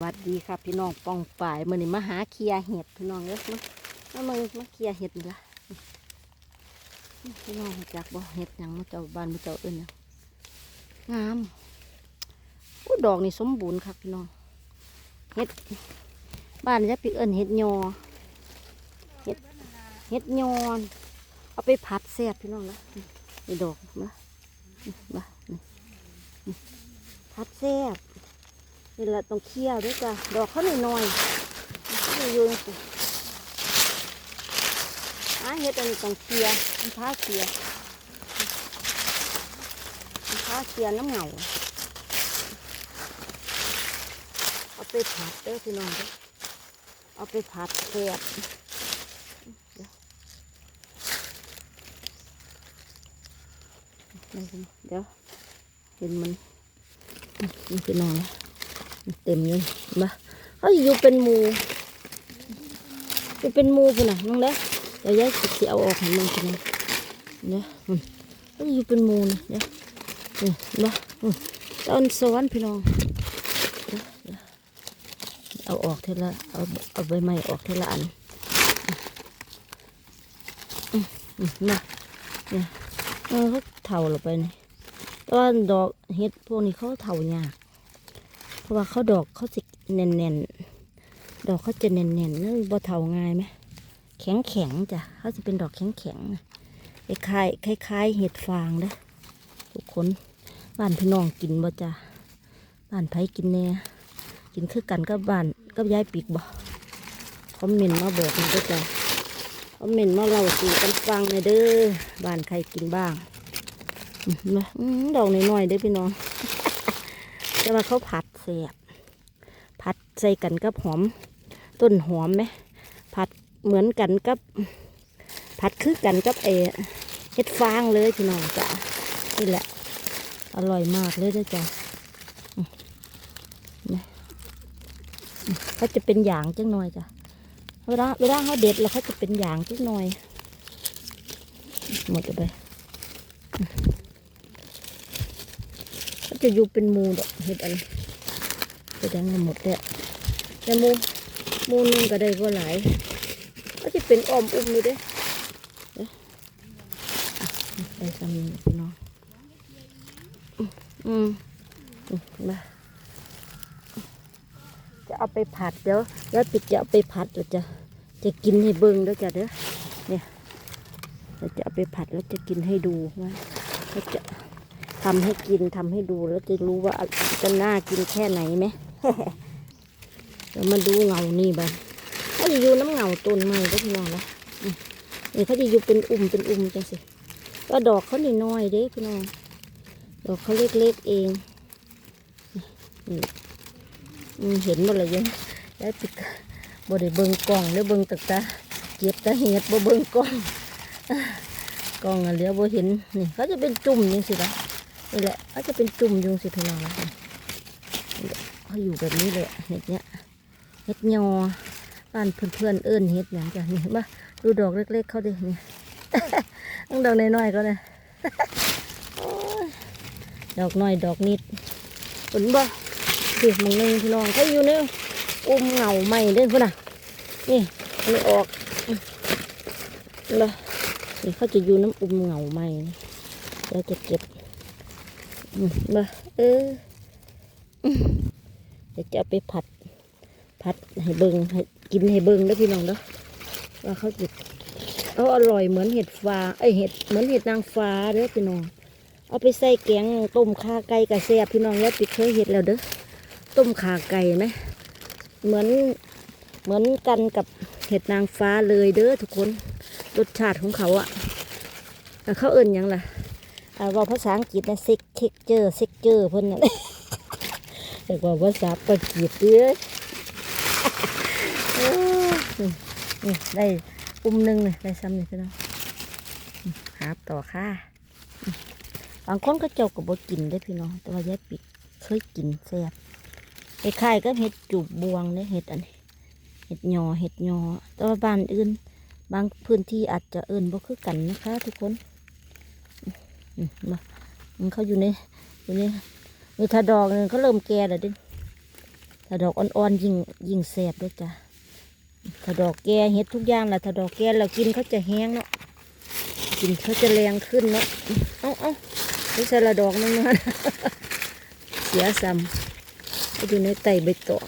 สวัสดีครับพี่น้องปองป่ายมือนี้มาหาเคลียเห็ดพี่น้องเอ้ยมามามึงมาเคลียเห็ดนี่ละพี่น้องจากบ่เห็ดยังมาเจ้าบ้านมาเจ้าเอิ้นหยังงามอู้ดอกนี่สมบูรณ์ครับพี่น้องเห็ดบ้านจะปีเอิ้นเห็ดยอเห็ดเห็ดยอนเอาไปผัดแซ่บพี่น้องละนี่ดอกนะมานี่นี่ผัดแซ่บ นี่แหละต้องเคี่ยวด้วยจ้ะดอกเขาหน่อยหน่อยๆอยู่นี่สิอะเฮ็ดอันนี้ต้องเคี่ยวมันพาเคี่ยวมันพาเคี่ยวน้ำเหงาเอาไปผัดเด้อพี่น้องเด้อเอาไปผัดแซ่บเดี๋ยวเดี๋ยวเห็นมันนี่พี่นองนะ เต็มเลยมาเขาอยู่เป็นมูจะเป็นมูพุ่นน่ะน้องเด้เดี๋ยวยายสิเอาออกให้มึงพุ่นนะเนี่ยมเขาอยู่เป็นมูนะเนี่ยนี่มาอืมตอนสวรรค์พี่น้องเอาออกเท่าละเอาเอาใบไม้ออกเท่าละอันมาเนี่ยเออเขาเท่าลงไปนี่ตอนดอกเห็ดพวกนี้เขาเท่ายาก ราะว่าเขาดอกเขาจะแน่นๆ ดอกเขาจะแน่นๆนี่บ่เทาง่ายไหมแข็งแข็งจ้ะเขาจะเป็นดอกแข็งแข็งๆคล้ายคล้ายเห็ดฟางเด้อทุกคนบ้านพี่น้องกินบ่จ้ะบ้านไผกินแน่กินคือกันกับบ้านกับยายปีกบ่คอมเมนต์มาบอกหน่อยเด้อจ้ะคอมเมนต์มาเล่าสู่กันฟังหน่อยเด้อบ้านใครกินบ้างดอกน้อยๆเด้อพี่น้องแต่ว่าเขาผัด บผัดใส่กันกับหอม ต้นหอมไหมผัดเหมือนกันกับผัดคือกันกับเอเห็ดฟางเลยพี่น้องจ้ะนี่แหละ อร่อยมากเลยเด้วยจ้ะเขาจะเป็นอย่างจังหน่อยจ้ะเวลาเวลาเขาเด็ดแล้วเขาจะเป็นอย่างจังหน่อย หมดเลยไปก็จะอยู่เป็นมูดอกเห็ดอัน แสดงว่าหมดแล้วแต่มูมูนึงก็ได้ก็หลายก็จะเป็นอ้อมอุ้มเลยเด้เด้ออะได้ซ้ำนี้พี่น้องอืมอืมอืมมาจะเอาไปผัดเดี๋ยวแล้วปิดจะเอาไปผัดแล้วจะจะกินให้เบิ้งแล้วจะเด้อเนี่ยเราจะเอาไปผัดแล้วจะกินให้ดูว่าเขาจะทำให้กินทำให้ดูแล้วจะรู้ว่าจะน่ากินแค่ไหนไหม เดี๋ยวมาดูเงานี่บ้างเขาจะอยู่น้ำเงาต้นไม้ก็พี่น้องนะนี่เขาจะอยู่เป็นอุ่มเป็นอุ่มจังสิก็ดอกเขาหน้อยๆเด้พี่น้องดอกเขาเล็กๆเองนี่อืมเห็นหมดเลยยังแล้วติดบ่ได้เบิ่งกล้องแล้วเบิ่งตึกตาเก็บตาเห็ดบ่เบิ่งกล้องกล้องอะเหลือบ่เห็นนี่เขาจะเป็นจุ่มยังสิละนี่แหละเขาจะเป็นจุ่มยุงสิพี่น้องนะ เขาอยู่แบบนี้เลยเห็ดเนี้ยเห็ดยอบ้านเพื่อนๆเอิ้นเห็ดอย่างจ้ะนี่เห็นปะดูดอกเล็ก ๆ เขาดินี่ต้องดอกน้อยๆก็เลยดอกน้อยดอกนิดเห็นบ่ด็กมึงนึงพี่น้องเขาอยู่เนี่ยอุ้มเงาใหม่เด้พุ่นน่ะนี่ไม่ออกเลยนี่เขาจะอยู่น้ำอุ้มเหงาใหม่เดี๋ยวจะเก็บอืมาเออ ดี๋ยวจะเอาไปผัดผัดให้เบิงให้กินให้เบิงแล้วพี่น้องเด้อว่าเขาจะเขาอร่อยเหมือนเห็ดฟ้าไอเห็ดเหมือนเห็ดนางฟ้าเด้อพี่น้อง เอาไปใส่แกงต้มข่าไก่กระแซบพี่น้องแล้วปิดเคยเห็ดแล้วเด้อต้มข่าไก่ไหมเหมือนเหมือนกันกับเห็ดนางฟ้าเลยเด้อทุกคนรสชาติของเขาอะอ่เขาเอิ่นยังล่ะเว่าภาษาอังกฤษนะซ็กเทคเจอร์ซ็กเจอร์เพิ่นน่ะ แต่ว่าภาษาปากีสเด้อเออนี่นี่ได้ปุ่มหนึ่งเลยได้ซ้ำนี่พี่น้องหาต่อค่ะบางคนก็เจ้ากับบกินได้พี่น้อง แต่ว่ายายปิดเคยกินแซ่บไอ้ไข่ก็เห็ดจูบบวงเนี่ยเห็ดอันนี้เห็ดหยอเห็ดหยอแต่ว่าบ้านอื่น บางพื้นที่อาจจะเอิ่นบ่คือกันนะคะ ทุกคนมมามันเขาอยู่ในอยู่ใน มีทาดอกนึงเขาเริ่มแก่แล้วดิถ้าดอกอ่อนๆยิ่งยิ่งแสบด้วยจ้ะถ้าดอกแก่เห็ดทุกอย่างแหละถ้าดอกแก่เรากินเขาจะแห้งเนาะกินเขาจะแรงขึ้นเนาะเอ้าเอ้าไม่ใช่ละดอกนึงนะเสียซ้ำไปอยู่ในไตใบตอง